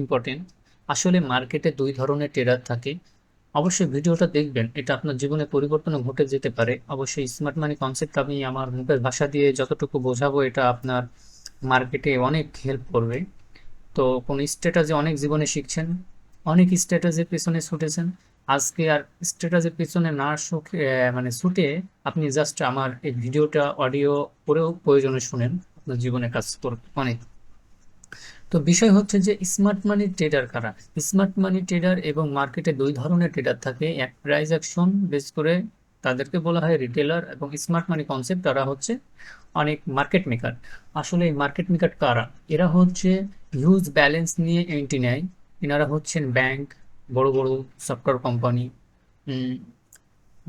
Important আসলে মার্কেটে দুই ধরনের ট্রেডার থাকে। অবশ্যই ভিডিওটা দেখবেন, এটা আপনার জীবনে পরিবর্তন ঘটে যেতে পারে। অবশ্যই স্মার্ট মানি কনসেপ্ট আমি আমার মুখের ভাষা দিয়ে যতটুকু বোঝাবো, এটা আপনার মার্কেটে অনেক হেল্প করবে। তো কোন স্ট্র্যাটাজি অনেক জীবনে শিখছেন, অনেক স্ট্র্যাটাজির পিছনে ছুটেছেন। আজকে আর স্ট্র্যাটাজির পিছনে না শুকে মানে ছুটে আপনি জাস্ট আমার এই ভিডিওটা অডিও করেও প্রয়োজনে শুনেন। আপনার জীবনে কাজ করবে অনেক তো বিষয় হচ্ছে যে স্মার্ট মানি ট্রেডার কারা? স্মার্ট মানি ট্রেডার এবং মার্কেটে দুই ধরনের ট্রেডার থাকে। এক প্রাইস অ্যাকশন বেস করে তাদেরকে বলা হয় রিটেলার এবং স্মার্ট মানি কনসেপ্ট তারা হচ্ছে অনেক মার্কেট মেকার আসলে এই মার্কেট মেকার কারা? এরা হচ্ছে হিউজ ব্যালেন্স নিয়ে এন্ট্রি নেয়। এনারা হচ্ছেন ব্যাংক বড় বড় সফটওয়্যার কোম্পানি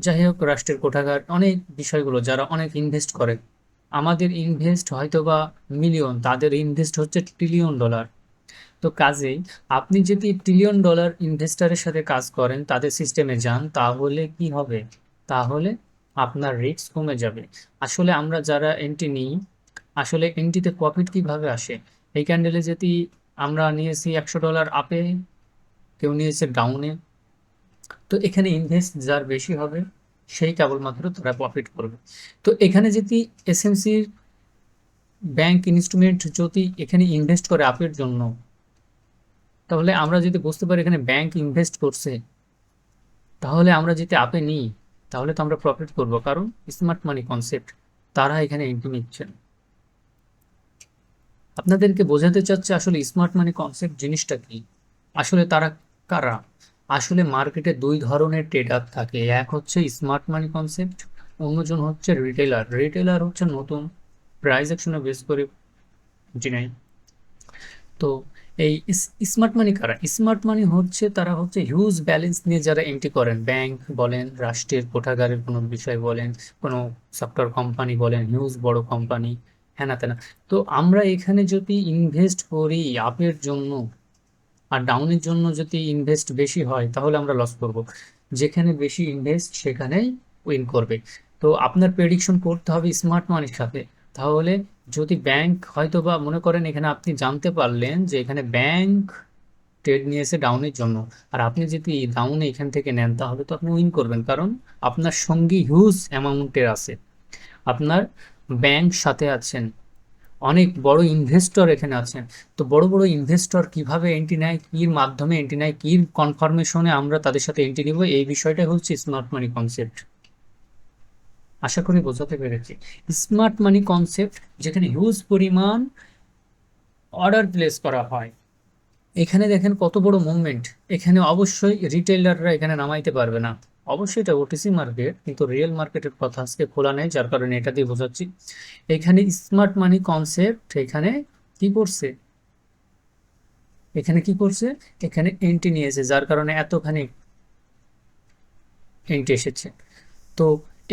যাই হোক, রাষ্ট্রের কোঠাগার, অনেক বিষয়গুলো যারা অনেক ইনভেস্ট করে। আমাদের ইনভেস্ট হয়তো বা মিলিয়ন তাদের ইনভেস্ট হচ্ছে ট্রিলিয়ন ডলার তো কাজেই আপনি যদি ট্রিলিয়ন ডলার ইনভেস্টারের সাথে কাজ করেন, তাদের সিস্টেমে যান, তাহলে কি হবে? তাহলে আপনার রিস্ক কমে যাবে। আসলে আমরা যারা এন্ট্রি নিই, আসলে এন্ট্রিতে প্রফিট কীভাবে আসে? এই ক্যান্ডেলে যদি আমরা নিয়েছি একশো ডলার আপে কেউ নিয়েছে ডাউনে তো এখানে ইনভেস্ট যার বেশি হবে? সেই কেবলমাত্র তারা প্রফিট করবে। তো এখানে যদি এসএমসির ব্যাংক ইনস্ট্রুমেন্ট যদি এখানে ইনভেস্ট করে আপের জন্য, তাহলে আমরা যদি বুঝতে পারি এখানে ব্যাংক ইনভেস্ট করছে, তাহলে আমরা যদি আপে নিই, তাহলে তো আমরা প্রফিট করব। কারণ স্মার্ট মানি কনসেপ্ট তারা এখানে এন্ট্রি নিচ্ছেন আপনাদেরকে বোঝাতে চাচ্ছে আসলে স্মার্ট মানি কনসেপ্ট জিনিসটা কি? আসলে তারা কারা? আসলে মার্কেটে দুই ধরনের ট্রেডার থাকে। এক হচ্ছে স্মার্ট মানি কনসেপ্ট অন্যজন হচ্ছে রিটেলার রিটেলার হচ্ছে নতুন প্রাইস অ্যাকশনে বেস করে জিনাই। তো এই স্মার্ট মানি কারা? স্মার্ট মানি হচ্ছে তারা হচ্ছে হিউজ ব্যালেন্স নিয়ে যারা এন্ট্রি করেন। ব্যাংক বলেন, রাষ্ট্রের কোঠাগারের কোনো বিষয় বলেন, কোনো সফটওয়্যার কোম্পানি বলেন হিউজ বড় কোম্পানি হ্যানা তেনা তো আমরা এখানে যদি ইনভেস্ট করি, আপের জন্য আর ডাউনের জন্য যদি ইনভেস্ট বেশি হয়, তাহলে আমরা লস করব। যেখানে বেশি ইনভেস্ট সেখানেই উইন করবে। তো আপনার প্রেডিকশন করতে হবে স্মার্ট মানির সাথে। তাহলে যদি ব্যাংক হয়তো বা মনে করেন এখানে আপনি জানতে পারলেন যে এখানে ব্যাংক ট্রেড নিয়েছে ডাউনের জন্য। আর আপনি যদি ডাউনে এখান থেকে নেন, তাহলে তো আপনি উইন করবেন। কারণ আপনার সঙ্গী হিউজ অ্যামাউন্টের আছে। আপনার ব্যাংক সাথে আছেন। অনেক বড় ইনভেস্টর এখানে আছেন। তো বড় বড় ইনভেস্টর কীভাবে এন্ট্রি নেয়, কির মাধ্যমে এন্ট্রি নেয়, কির কনফার্মেশনে আমরা তাদের সাথে এন্ট্রি নিব, এই বিষয়টা হচ্ছে স্মার্ট মানি কনসেপ্ট আশা করি বোঝাতে পেরেছি। স্মার্ট মানি কনসেপ্ট যেখানে হিউজ পরিমাণ অর্ডার প্লেস করা হয়। এখানে দেখেন কত বড় মুভমেন্ট এখানে অবশ্যই রিটেলাররা এখানে নামাইতে পারবে না। অবশ্যই এটা ওটিসি মার্কেট কিন্তু রিয়েল মার্কেটের কথা আজকে খোলা নেই, যার কারণে এটা দিয়ে বোঝাচ্ছি। এখানে স্মার্ট মানি কনসেপ্ট এখানে কি করছে? এখানে কি করছে? এখানে এন্ট্রি নিয়েছে, যার কারণে এতখানি এন্ট্রি এসেছে। তো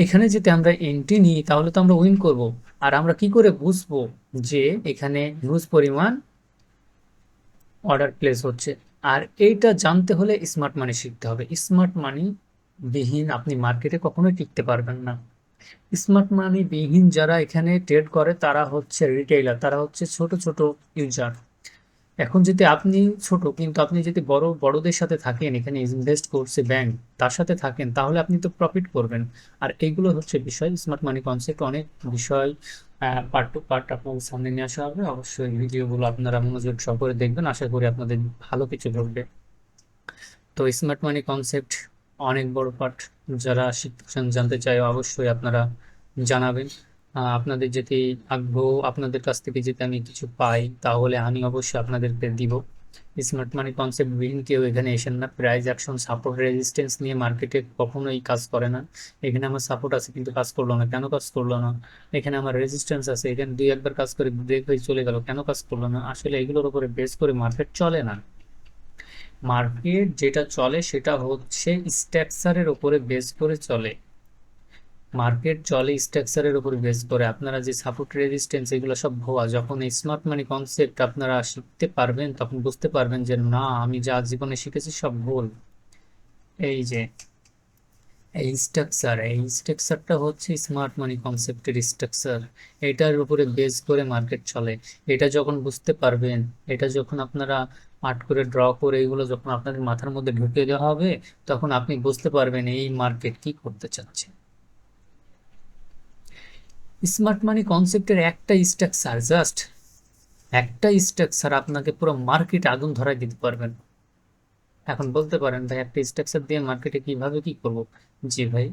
এখানে যদি আমরা এন্ট্রি নিই, তাহলে তো আমরা উইন করব। আর আমরা কি করে বুঝব যে এখানে হিউজ পরিমাণ অর্ডার প্লেস হচ্ছে? আর এইটা জানতে হলে স্মার্ট মানি শিখতে হবে। স্মার্ট মানি বিহীন আপনি মার্কেটে কখনোই টিকতে পারবেন না। স্মার্ট মানি বিহীন যারা এখানে ট্রেড করে, তারা হচ্ছে রিটেইলার তারা হচ্ছে ছোট ছোট ইউজার এখন যদি আপনি ছোট, কিন্তু আপনি যদি বড়, বড়দের সাথে থাকেন, এখানে ইনভেস্ট করছে ব্যাংক তার সাথে থাকেন, তাহলে আপনি তো প্রফিট করবেন। আর এইগুলো হচ্ছে বিষয় স্মার্ট মানি কনসেপ্ট অনেক বিষয় পার্ট টু পার্ট আপনাদের সামনে নিয়ে আসা হবে। অবশ্যই ভিডিওগুলো আপনারা মনোযোগ সহকারে দেখবেন। আশা করি আপনাদের ভালো কিছু ঘটবে। তো স্মার্ট মানি কনসেপ্ট অনেক বড় পাঠ যারা শিখতে জানতে চায় অবশ্যই আপনারা জানাবেন। আপনাদের যদি আগ্রহ, আপনাদের কাছ থেকে যদি আমি কিছু পাই, তাহলে আমি অবশ্যই আপনাদেরকে দিব। স্মার্ট মানি কনসেপ্ট বিহীন কেউ এখানে এসেন না। প্রাইস অ্যাকশন সাপোর্ট রেজিস্ট্যান্স নিয়ে মার্কেটে কখনোই কাজ করে না। এখানে আমার সাপোর্ট আছে কিন্তু কাজ করল না। কেন কাজ করল না? এখানে আমার রেজিস্ট্যান্স আছে। এখানে দুই একবার কাজ করে ব্রেক হয়ে চলে গেল। কেন কাজ করল না? আসলে এগুলোর উপরে বেস করে মার্কেট চলে না। মার্কেট যেটা চলে সেটা হচ্ছে স্ট্রাকচারের উপরে বেস করে চলে। মার্কেট চলে, স্ট্রাকচারের উপর বেস করে। আপনারা যে সাপোর্ট রেজিস্ট্যান্স এগুলো সব ভোয়া। যখন স্মার্ট মানি কনসেপ্ট আপনারা শিখতে পারবেন, তখন বুঝতে পারবেন যে না, আমি যা জীবনে শিখেছি সব ভুল। এই যে, এই স্ট্রাকচার এই স্ট্রাকচারটা হচ্ছে স্মার্ট মানি কনসেপ্টের স্ট্রাকচার এটার উপরে বেস করে মার্কেট চলে। এটা যখন বুঝতে পারবেন, এটা যখন আপনারা আর্ট করে ড্র করে এগুলো যখন আপনাদের মাথার মধ্যে ঢুকে দেওয়া হবে, তখন আপনি বুঝতে পারবেন এই মার্কেট কি করতে চাচ্ছে। স্মার্ট মানি কনসেপ্টের একটা স্ট্রাকচার জাস্ট একটা স্ট্রাকচার আপনাকে পুরো মার্কেট আগুন ধরাই দিতে পারবেন। এখন বলতে পারেন, ভাই, একটা স্ট্রাকচার দিয়ে মার্কেটে কীভাবে কি করব? জি ভাই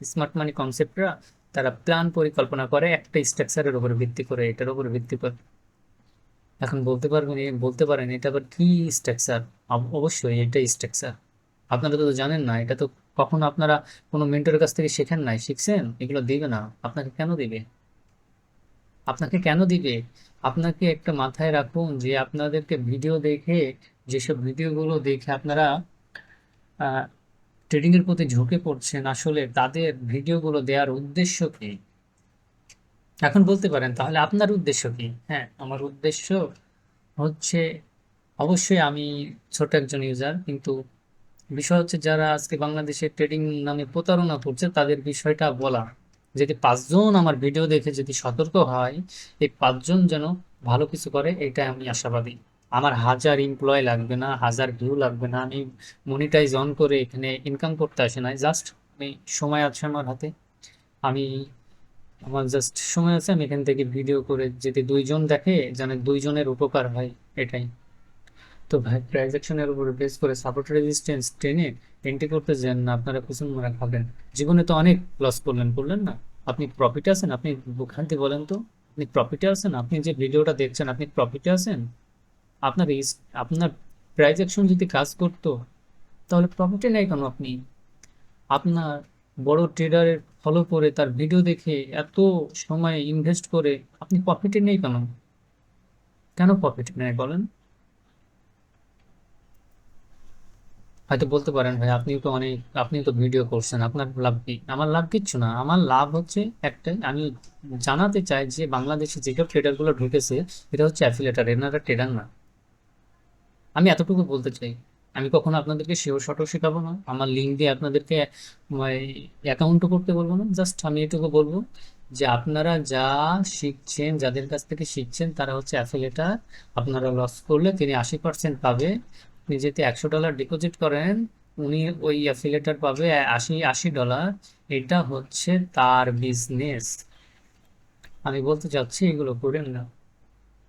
স্মার্ট মানি কনসেপ্টরা তারা প্ল্যান পরিকল্পনা করে একটা স্ট্রাকচারের উপর ভিত্তি করে, এটার উপরে ভিত্তি করে। এখন বলতে পারবেন বলতে পারেন, এটা আবার কি স্ট্রাকচার অবশ্যই এটা স্ট্রাকচার আপনারা তো জানেন না, এটা তো কখনো আপনারা কোনো মেন্টরের কাছ থেকে শেখেন নাই, শিখছেন? এগুলো দিবে না। আপনাকে কেন দিবে? আপনাকে কেন দিবে? আপনাকে একটা মাথায় রাখুন যে আপনাদেরকে ভিডিও দেখে, যেসব ভিডিওগুলো দেখে আপনারা ট্রেডিং এর প্রতি ঝুঁকে পড়ছেন, আসলে তাদের ভিডিওগুলো দেওয়ার উদ্দেশ্য কি? এখন বলতে পারেন, তাহলে আপনার উদ্দেশ্য কি? হ্যাঁ আমার উদ্দেশ্য হচ্ছে, অবশ্যই আমি ছোট একজন ইউজার কিন্তু বিষয় হচ্ছে যারা আজকে বাংলাদেশে ট্রেডিং নামে প্রতারণা করছে, তাদের বিষয়টা বলা যদি পাঁচজন আমার ভিডিও দেখে যদি সতর্ক হয়, এই পাঁচজন যেন ভালো কিছু করে এটা আমি আশাবাদী। আমার হাজার এমপ্লয় লাগবে না, হাজার ভিউ লাগবে না, আমি মনিটাইজ অন করে এখানে ইনকাম করতে আসে না জাস্ট আমি সময় আছে আমার হাতে, আমি আমার জাস্ট সময় আছে, আমি এখান থেকে ভিডিও করে যদি দুইজন দেখে যেন দুইজনের উপকার হয় এটাই। তো ভাই প্রাইস অ্যাকশনের উপরে বেস করে সাপোর্ট রেজিস্ট্যান্স টেনে এন্ট্রি করতে যান না, আপনারা কুসুম মারা খাবেন জীবনে তো অনেক লস করলেন করলেন না। আপনি প্রফিটে আছেন, আপনি বুখান্তি বলেন তো। আপনি প্রফিটে আছেন, আপনি যে ভিডিওটা দেখছেন, আপনি প্রফিটে আছেন। আপনার আপনার প্রাইস অ্যাকশন যদি কাজ করতো, তাহলে প্রফিটে নেই কেন আপনি? আপনার বড় ট্রেডারের ফলো করে তার ভিডিও দেখে এত সময় ইনভেস্ট করে, আপনি প্রফিটে নেই কেন? কেন প্রফিটে নেয় বলেন? হয়তো বলতে পারেন, ভাই, আপনিও তো অনেক আপনি তো ভিডিও করছেন, আপনার লাভ কি? আমার লাভ কিচ্ছু না। আমার লাভ হচ্ছে একটাই, আমি জানাতে চাই যে বাংলাদেশে যেসব ট্রেডারগুলো ঢুকেছে এটা হচ্ছে অ্যাফিলেটার এনারা ট্রেডার না। আমি এতটুকু বলতে চাই। আমি কখনো আপনাদেরকে সেও শটও শেখাবো না। আমার লিঙ্ক দিয়ে আপনাদেরকে অ্যাকাউন্টও করতে বলব না। জাস্ট আমি এটুকু বলব যে আপনারা যা শিখছেন, যাদের কাছ থেকে শিখছেন, তারা হচ্ছে অ্যাফিলেটার আপনারা লস করলে তিনি আশি পার্সেন্ট পাবে। আপনি যদি একশো ডলার ডিপোজিট করেন, উনি ওই অ্যাফিলেটার পাবে আশি আশি ডলার এটা হচ্ছে তার বিজনেস আমি বলতে চাচ্ছি এগুলো করেন না